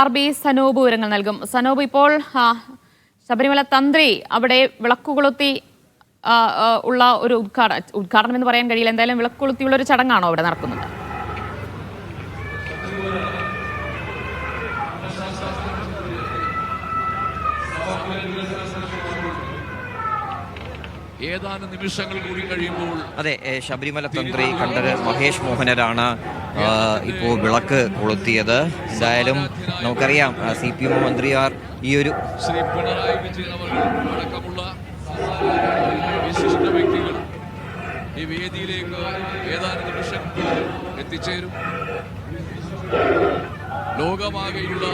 R B Sanob വിവരങ്ങൾ നൽകും. സനോബ് ഇപ്പോൾ ശബരിമല തന്ത്രി അവിടെ വിളക്കുകൊളുത്തി ഉള്ള ഒരു ഉദ്ഘാടനം ഉദ്ഘാടനം എന്ന് പറയാൻ കഴിയില്ല. എന്തായാലും വിളക്കുകൊളുത്തിയുള്ള ഒരു ചടങ്ങാണോ അവിടെ നടക്കുന്നത്? ഏതാനും നിമിഷങ്ങൾ കൂടി കഴിയുമ്പോൾ അതെ ശബരിമല തന്ത്രി കണ്ടത് മഹേഷ് മോഹനരാണ്. ഇപ്പോൾ വിളക്ക് കൊളുത്തിയത്. എന്തായാലും നമുക്കറിയാം സി പി എം മന്ത്രിയാർ ഈ ഒരു ശ്രീ പിണറായി വിജയൻ അടക്കമുള്ള വിശിഷ്ട വ്യക്തികൾ ഈ വേദിയിലേക്ക് ഏതാനും നിമിഷം എത്തിച്ചേരും. ലോകമാകെയുള്ള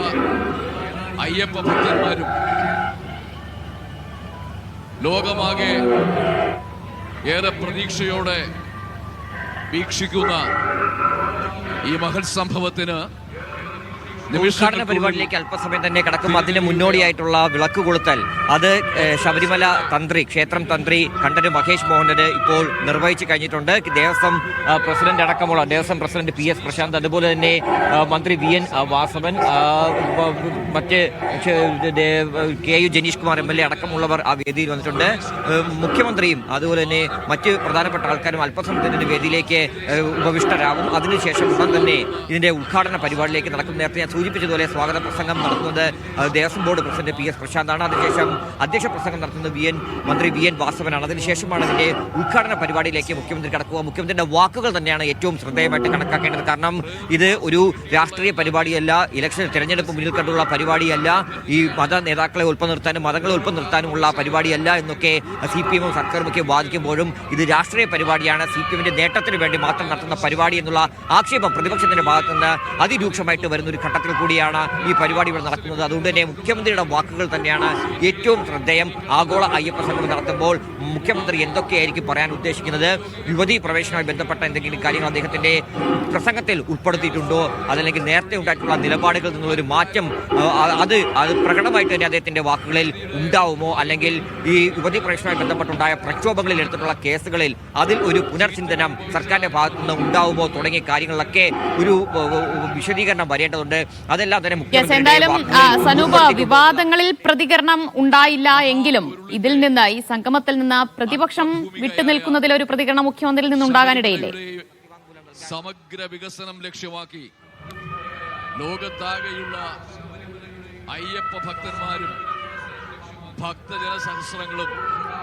അയ്യപ്പ ഭക്തന്മാരും ലോകമാകെ ഏറെ പ്രതീക്ഷയോടെ വീക്ഷിക്കുന്ന ഈ മഹൽ സംഭവത്തിന് ഉദ്ഘാടന പരിപാടിയിലേക്ക് അല്പസമയം തന്നെ കിടക്കും. അതിന് മുന്നോടിയായിട്ടുള്ള വിളക്ക് കൊളുത്തൽ. അത് ശബരിമല തന്ത്രി ക്ഷേത്രം തന്ത്രി കണ്ഠര് മഹേഷ് മോഹനന് ഇപ്പോൾ നിർവഹിച്ചു കഴിഞ്ഞിട്ടുണ്ട്. ദേവസ്വം പ്രസിഡന്റ് അടക്കമുള്ള Devaswom president P S Prashanth അതുപോലെ തന്നെ മന്ത്രി വി എൻ വാസവൻ മറ്റ് K U Janeesh Kumar M L A അടക്കമുള്ളവർ ആ വേദിയിൽ വന്നിട്ടുണ്ട്. മുഖ്യമന്ത്രിയും അതുപോലെ തന്നെ മറ്റ് പ്രധാനപ്പെട്ട ആൾക്കാരും അല്പസമയത്തിന് വേദിയിലേക്ക് ഉപവിഷ്ടരാകും. അതിനുശേഷം ഉടൻ തന്നെ ഇതിന്റെ ഉദ്ഘാടന പരിപാടിയിലേക്ക് നടക്കും. നേരത്തെ സൂചിപ്പിച്ചതുപോലെ സ്വാഗത പ്രസംഗം നടത്തുന്നത് Devaswom board president P S പ്രശാന്താണ്. അതിനുശേഷം അധ്യക്ഷ പ്രസംഗം നടത്തുന്നത് വി എൻ മന്ത്രി വി എൻ വാസവനാണ്. അതിനുശേഷമാണ് ഇതിന്റെ ഉദ്ഘാടന പരിപാടിയിലേക്ക് മുഖ്യമന്ത്രി കടക്കുക. മുഖ്യമന്ത്രിയുടെ വാക്കുകൾ തന്നെയാണ് ഏറ്റവും ശ്രദ്ധേയമായിട്ട് കണക്കാക്കേണ്ടത്. കാരണം ഇത് ഒരു രാഷ്ട്രീയ പരിപാടിയല്ല ഇലക്ഷൻ തിരഞ്ഞെടുപ്പ് മുന്നിൽ കണ്ടുള്ള പരിപാടിയല്ല ഈ മത നേതാക്കളെ ഉൾപ്പെ നിർത്താനും മതങ്ങളെ ഉൾപ്പെ നിർത്താനുമുള്ള പരിപാടിയല്ല എന്നൊക്കെ സി പി എമ്മും സർക്കാരും ഒക്കെ വാദിക്കുമ്പോഴും ഇത് രാഷ്ട്രീയ പരിപാടിയാണ്. സി പി എമ്മിന്റെ നേട്ടത്തിന് വേണ്ടി മാത്രം നടത്തുന്ന പരിപാടി എന്നുള്ള ആക്ഷേപം പ്രതിപക്ഷത്തിന്റെ ഭാഗത്തുനിന്ന് അതിരൂക്ഷമായിട്ട് വരുന്ന ഒരു ഘട്ടത്തിൽ കൂടിയാണ് ഈ പരിപാടി ഇവിടെ നടക്കുന്നത്. അതുകൊണ്ട് തന്നെ മുഖ്യമന്ത്രിയുടെ വാക്കുകൾ തന്നെയാണ് ഏറ്റവും ശ്രദ്ധേയം. ആഗോള അയ്യപ്പ സംഗമം നടത്തുമ്പോൾ മുഖ്യമന്ത്രി എന്തൊക്കെയായിരിക്കും പറയാൻ ഉദ്ദേശിക്കുന്നത്? യുവതി പ്രവേശനവുമായി ബന്ധപ്പെട്ട എന്തെങ്കിലും കാര്യങ്ങൾ അദ്ദേഹത്തിന്റെ പ്രസംഗത്തിൽ ഉൾപ്പെടുത്തിയിട്ടുണ്ടോ? അതല്ലെങ്കിൽ നേരത്തെ ഉണ്ടായിട്ടുള്ള നിലപാടുകളിൽ നിന്നുള്ള ഒരു മാറ്റം അത് അത് പ്രകടമായിട്ട് തന്നെ അദ്ദേഹത്തിന്റെ വാക്കുകളിൽ ഉണ്ടാവുമോ? അല്ലെങ്കിൽ ഈ യുവതി പ്രവേശനവുമായി ബന്ധപ്പെട്ടുണ്ടായ പ്രക്ഷോഭങ്ങളിൽ എടുത്തിട്ടുള്ള കേസുകളിൽ അതിൽ ഒരു പുനർചിന്തനം സർക്കാരിന്റെ ഭാഗത്തുനിന്ന് ഉണ്ടാവുമോ? തുടങ്ങിയ കാര്യങ്ങളിലൊക്കെ ഒരു വിശദീകരണം വരേണ്ടതുണ്ട്. അതെല്ലാം തന്നെ എന്തായാലും സനൂപ്. വിവാദങ്ങളിൽ പ്രതികരണം ഉണ്ടായില്ല എങ്കിലും ഇതിൽ നിന്ന് ഈ സംഗമത്തിൽ നിന്ന് പ്രതിപക്ഷം വിട്ടുനിൽക്കുന്നതിൽ ഒരു പ്രതികരണം മുഖ്യമന്ത്രിയിൽ നിന്ന് ഉണ്ടാകാനിടയില്ലേ സമഗ്ര വികസനം ലക്ഷ്യമാക്കി ലോകത്താകെയുള്ള അയ്യപ്പ ഭക്തന്മാരും ഭക്തജന സഹസ്രങ്ങളും.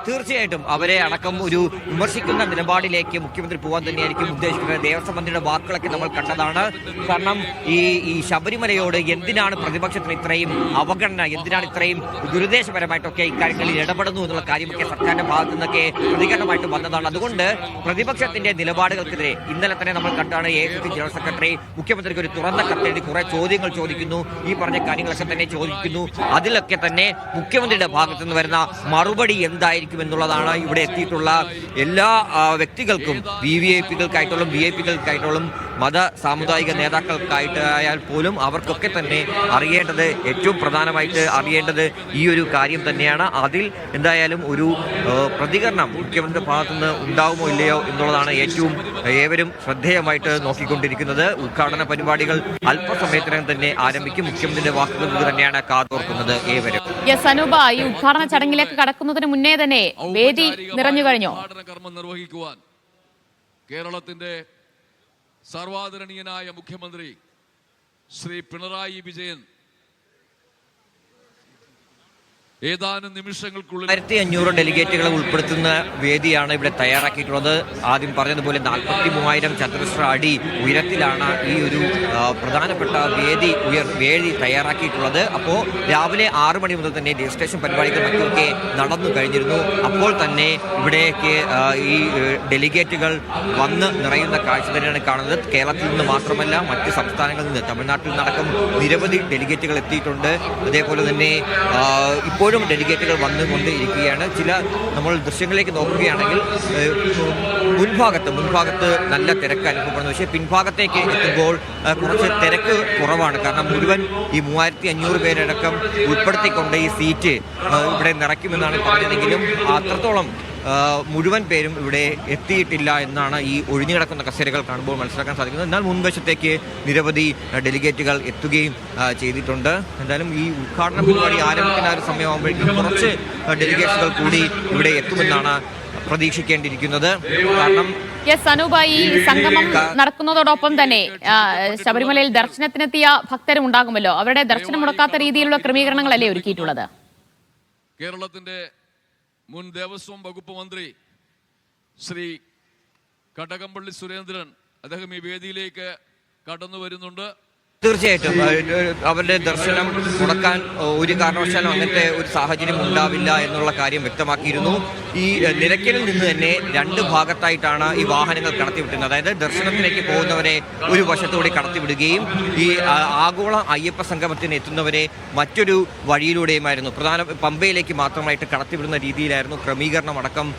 തീർച്ചയായിട്ടും അവരെ അടക്കം ഒരു വിമർശിക്കുന്ന നിലപാടിലേക്ക് മുഖ്യമന്ത്രി പോകാൻ തന്നെയായിരിക്കും ഉദ്ദേശിക്കുന്നത്. ദേവസ്വം മന്ത്രിയുടെ വാക്കുകളൊക്കെ നമ്മൾ കണ്ടതാണ്. കാരണം ഈ ഈ ശബരിമലയോട് എന്തിനാണ് പ്രതിപക്ഷത്തിന് ഇത്രയും അവഗണന? എന്തിനാണ് ഇത്രയും ദുരുദ്ദേശപരമായിട്ടൊക്കെ ഇക്കാര്യങ്ങളിൽ ഇടപെടുന്നു എന്നുള്ള കാര്യമൊക്കെ സർക്കാരിന്റെ ഭാഗത്തു നിന്നൊക്കെ പ്രതികരണമായിട്ട് വന്നതാണ്. അതുകൊണ്ട് പ്രതിപക്ഷത്തിന്റെ നിലപാടുകൾക്കെതിരെ ഇന്നലെ തന്നെ നമ്മൾ കണ്ടാണ് എ ജനറൽ സെക്രട്ടറി മുഖ്യമന്ത്രിക്ക് ഒരു തുറന്ന കത്തെഴുതി കുറെ ചോദ്യങ്ങൾ ചോദിക്കുന്നു. ഈ പറഞ്ഞ കാര്യങ്ങളൊക്കെ തന്നെ ചോദിക്കുന്നു. അതിലൊക്കെ തന്നെ മുഖ്യമന്ത്രിയുടെ ഭാഗത്തു നിന്ന് വരുന്ന മറുപടി എന്തായിരിക്കും എന്നുള്ളതാണ് ഇവിടെ എത്തിയിട്ടുള്ള എല്ലാ വ്യക്തികൾക്കും വി വി ഐ പികൾക്കായിട്ടുള്ള വി ഐ പികൾക്കായിട്ടുള്ള മത സാമുദായിക നേതാക്കൾക്കായിട്ടായാൽ പോലും അവർക്കൊക്കെ തന്നെ അറിയേണ്ടത് ഏറ്റവും പ്രധാനമായിട്ട് അറിയേണ്ടത് ഈ ഒരു കാര്യം തന്നെയാണ്. അതിൽ എന്തായാലും ഒരു പ്രതികരണം മുഖ്യമന്ത്രിയുടെ ഭാഗത്തു നിന്ന് ഉണ്ടാവുമോ ഇല്ലയോ എന്നുള്ളതാണ് ഏറ്റവും ഏവരും ശ്രദ്ധേയമായിട്ട് നോക്കിക്കൊണ്ടിരിക്കുന്നത്. ഉദ്ഘാടന പരിപാടികൾ അല്പസമയത്തിനകം തന്നെ ആരംഭിക്കും. മുഖ്യമന്ത്രിയുടെ വാക്കുകൾ തന്നെയാണ് കാതോർക്കുന്നത് ഏവരും. യെസ് അനൂപ ഈ ഉദ്ഘാടന ചടങ്ങിലേക്ക് കടക്കുന്നതിന് മുന്നേ തന്നെ വേദി നിറഞ്ഞു കഴിഞ്ഞു. കേരളത്തിന്റെ സർവാദരണീയനായ മുഖ്യമന്ത്രി ശ്രീ പിണറായി വിജയൻ ഏതാനും നിമിഷങ്ങൾക്കുള്ളിൽ ആയിരത്തി അഞ്ഞൂറ് ഡെലിഗേറ്റുകളെ ഉൾപ്പെടുത്തുന്ന വേദിയാണ് ഇവിടെ തയ്യാറാക്കിയിട്ടുള്ളത്. ആദ്യം പറഞ്ഞതുപോലെ നാൽപ്പത്തി മൂവായിരം ചതുരശ്ര അടി ഉയരത്തിലാണ് ഈ ഒരു പ്രധാനപ്പെട്ട വേദി ഉയർ വേദി തയ്യാറാക്കിയിട്ടുള്ളത്. അപ്പോൾ രാവിലെ ആറ് മണി മുതൽ തന്നെ രജിസ്ട്രേഷൻ പരിപാടികൾ മറ്റുമൊക്കെ നടന്നു കഴിഞ്ഞിരുന്നു. അപ്പോൾ തന്നെ ഇവിടേക്ക് ഈ ഡെലിഗേറ്റുകൾ വന്ന് നിറയുന്ന കാഴ്ച തന്നെയാണ് കാണുന്നത്. കേരളത്തിൽ നിന്ന് മാത്രമല്ല മറ്റ് സംസ്ഥാനങ്ങളിൽ നിന്ന് തമിഴ്നാട്ടിൽ നിന്നടക്കം നിരവധി ഡെലിഗേറ്റുകൾ എത്തിയിട്ടുണ്ട്. അതേപോലെ തന്നെ ആ, ഇപ്പോഴും ഡെലിഗേറ്റുകൾ വന്നുകൊണ്ട് ഇരിക്കുകയാണ് ചില നമ്മൾ ദൃശ്യങ്ങളിലേക്ക് നോക്കുകയാണെങ്കിൽ മുൻഭാഗത്ത് മുൻഭാഗത്ത് നല്ല തിരക്ക് അനുഭവപ്പെടുന്നു. പക്ഷേ പിൻഭാഗത്തേക്ക് എത്തുമ്പോൾ കുറച്ച് തിരക്ക് കുറവാണ്. കാരണം മുഴുവൻ ഈ മൂവായിരത്തി അഞ്ഞൂറ് പേരടക്കം ഉൾപ്പെടുത്തിക്കൊണ്ട് ഈ സീറ്റ് ഇവിടെ നിറയ്ക്കുമെന്നാണ് പറഞ്ഞതെങ്കിലും അത്രത്തോളം മുഴുവൻ പേരും ഇവിടെ എത്തിയിട്ടില്ല എന്നാണ് ഈ ഒഴിഞ്ഞുകിടക്കുന്ന കസേരകൾ കാണുമ്പോൾ മനസ്സിലാക്കാൻ സാധിക്കുന്നത്. എന്നാൽ മുൻവശത്തേക്ക് നിരവധി ഡെലിഗേറ്റുകൾ എത്തുകയും ചെയ്തിട്ടുണ്ട്. എന്തായാലും ഈ ഉദ്ഘാടന പരിപാടി ആരംഭിക്കുന്ന ഒരു സമയമാകുമ്പോഴേക്കും കുറച്ച് ഡെലിഗേറ്റുകൾ കൂടി ഇവിടെ എത്തുമെന്നാണ് പ്രതീക്ഷിക്കേണ്ടിയിരിക്കുന്നത്. കാരണം യെസ് അനൂപ സംഗമം നടക്കുന്നതോടൊപ്പം തന്നെ ശബരിമലയിൽ ദർശനത്തിനെത്തിയ ഭക്തരും ഉണ്ടാകുമല്ലോ. അവരുടെ ദർശനം മുടക്കാത്ത രീതിയിലുള്ള ക്രമീകരണങ്ങളല്ലേ ഒരുക്കിയിട്ടുള്ളത്? കേരളത്തിന്റെ മുൻ ദേവസ്വം വകുപ്പ് മന്ത്രി ശ്രീ കടകംപള്ളി സുരേന്ദ്രൻ അദ്ദേഹം ഈ വേദിയിലേക്ക് കടന്നു വരുന്നുണ്ട്. തീർച്ചയായിട്ടും. അവരുടെ ദർശനം മുടക്കാൻ ഒരു കാരണവശാലും അങ്ങനത്തെ ഒരു സാഹചര്യം ഉണ്ടാവില്ല എന്നുള്ള കാര്യം വ്യക്തമാക്കിയിരുന്നു. ഈ നിരക്കിൽ നിന്ന് തന്നെ രണ്ട് ഭാഗത്തായിട്ടാണ് ഈ വാഹനങ്ങൾ കടത്തിവിട്ടുന്നത്. അതായത് ദർശനത്തിലേക്ക് പോകുന്നവരെ ഒരു വശത്തുകൂടി കടത്തിവിടുകയും ഈ ആഗോള അയ്യപ്പ സംഗമത്തിന് എത്തുന്നവരെ മറ്റൊരു വഴിയിലൂടെയുമായിരുന്നു. പ്രധാന പമ്പയിലേക്ക് മാത്രമായിട്ട് കടത്തിവിടുന്ന രീതിയിലായിരുന്നു ക്രമീകരണം അടക്കം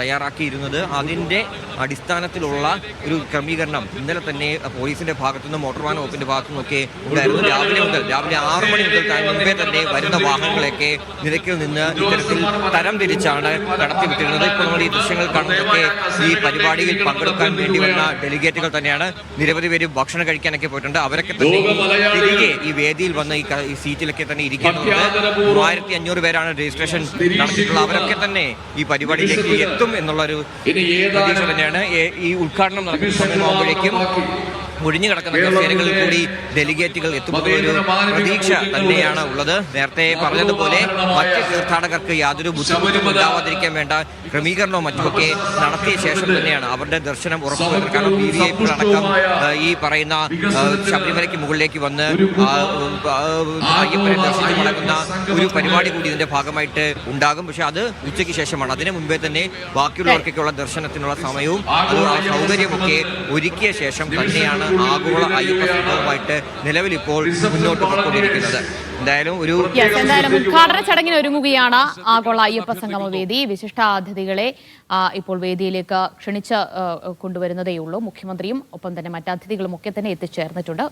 തയ്യാറാക്കിയിരുന്നത്. അതിന്റെ അടിസ്ഥാനത്തിലുള്ള ഒരു ക്രമീകരണം ഇന്നലെ തന്നെ പോലീസിന്റെ ഭാഗത്തുനിന്ന് മോട്ടോർ വാഹന വകുപ്പിന്റെ ഭാഗത്തുനിന്നും ഒക്കെ ഉണ്ടായിരുന്നു. രാവിലെ മുതൽ രാവിലെ ആറു മണി മുതൽ മുമ്പേ തന്നെ വരുന്ന വാഹനങ്ങളെയൊക്കെ നിരക്കിൽ നിന്ന് ഇത്തരത്തിൽ തരം തിരിച്ചാണ് കടത്തിവിട്ടിരുന്നത് ഇപ്പോൾ നമ്മൾ ഈ ദൃശ്യങ്ങൾ കാണുന്നതൊക്കെ ഈ പരിപാടിയിൽ പങ്കെടുക്കാൻ വേണ്ടി വന്ന ഡെലിഗേറ്റുകൾ തന്നെയാണ്. നിരവധി പേര് ഭക്ഷണം കഴിക്കാനൊക്കെ പോയിട്ടുണ്ട്. അവരൊക്കെ തന്നെ തിരികെ ഈ വേദിയിൽ വന്ന് ഈ സീറ്റിലൊക്കെ തന്നെ ഇരിക്കുന്നുണ്ട്. മൂവായിരത്തി അഞ്ഞൂറ് പേരാണ് രജിസ്ട്രേഷൻ നടത്തിയിട്ടുള്ളത്. അവരൊക്കെ തന്നെ ഈ പരിപാടിയിലേക്ക് എത്തും എന്നുള്ളൊരു പ്രതീക്ഷ തന്നെയാണ്. ഈ ഉദ്ഘാടനം നടക്കുന്ന സമയമാകുമ്പോഴേക്കും ഒഴിഞ്ഞു കിടക്കുന്ന കസേരകളിൽ കൂടി ഡെലിഗേറ്റുകൾ എത്തുമെന്നൊരു പ്രതീക്ഷ തന്നെയാണ് ഉള്ളത്. നേരത്തെ പറഞ്ഞതുപോലെ മറ്റ് തീർത്ഥാടകർക്ക് യാതൊരു ബുദ്ധിമുട്ടും ഉണ്ടാവാതിരിക്കാൻ വേണ്ട ക്രമീകരണവും മറ്റുമൊക്കെ നടത്തിയ ശേഷം തന്നെയാണ് അവരുടെ ദർശനം ഉറപ്പുവരുന്നത് കാരണം ബി വി ഐ അടക്കം ഈ പറയുന്ന ശബരിമലയ്ക്ക് മുകളിലേക്ക് വന്ന് അയ്യപ്പനെ ദർശിച്ച് മടങ്ങുന്ന ഒരു പരിപാടി കൂടി ഇതിന്റെ ഭാഗമായിട്ട് ഉണ്ടാകും. പക്ഷെ അത് ഉച്ചയ്ക്ക് ശേഷമാണ്. അതിനു മുമ്പേ തന്നെ ബാക്കിയുള്ളവർക്കൊക്കെയുള്ള ദർശനത്തിനുള്ള സമയവും അത് ആ സൗകര്യമൊക്കെ ഒരുക്കിയ ശേഷം തന്നെയാണ് ആഗോള അയ്യപ്പ സംഘവുമായിട്ട് നിലവിലിപ്പോൾ മുന്നോട്ട് പോയിക്കൊണ്ടിരിക്കുന്നത് എന്തായാലും ഒരു എന്തായാലും ഉദ്ഘാടന ചടങ്ങിന് ഒരുങ്ങുകയാണ് ആഗോള അയ്യപ്പ സംഗമ വേദി. വിശിഷ്ട അതിഥികളെ ഇപ്പോൾ വേദിയിലേക്ക് ക്ഷണിച്ച് കൊണ്ടുവരുന്നതേയുള്ളൂ. മുഖ്യമന്ത്രിയും ഒപ്പം തന്നെ മറ്റ് അതിഥികളും ഒക്കെ തന്നെ എത്തിച്ചേർന്നിട്ടുണ്ട്.